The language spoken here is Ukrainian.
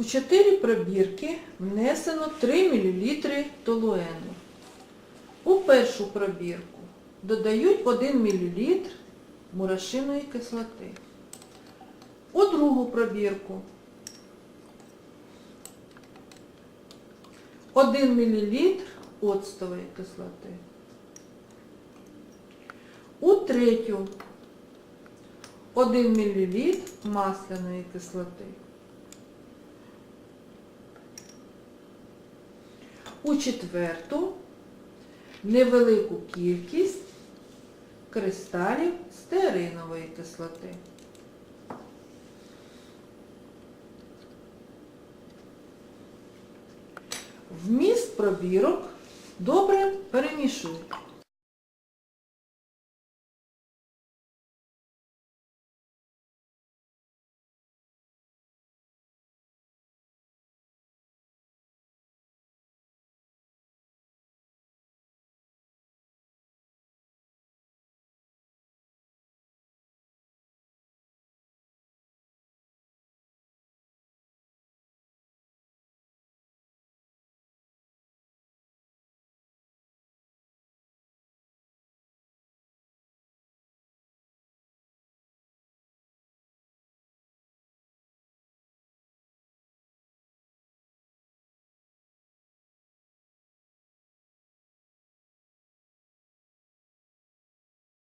У 4 пробірки внесено 3 мл толуену. У першу пробірку додають 1 мл мурашиної кислоти. У другу пробірку 1 мл оцтової кислоти. У третю 1 мл масляної кислоти. У четверту невелику кількість кристалів стеринової кислоти. Вміст пробірок добре перемішуйте.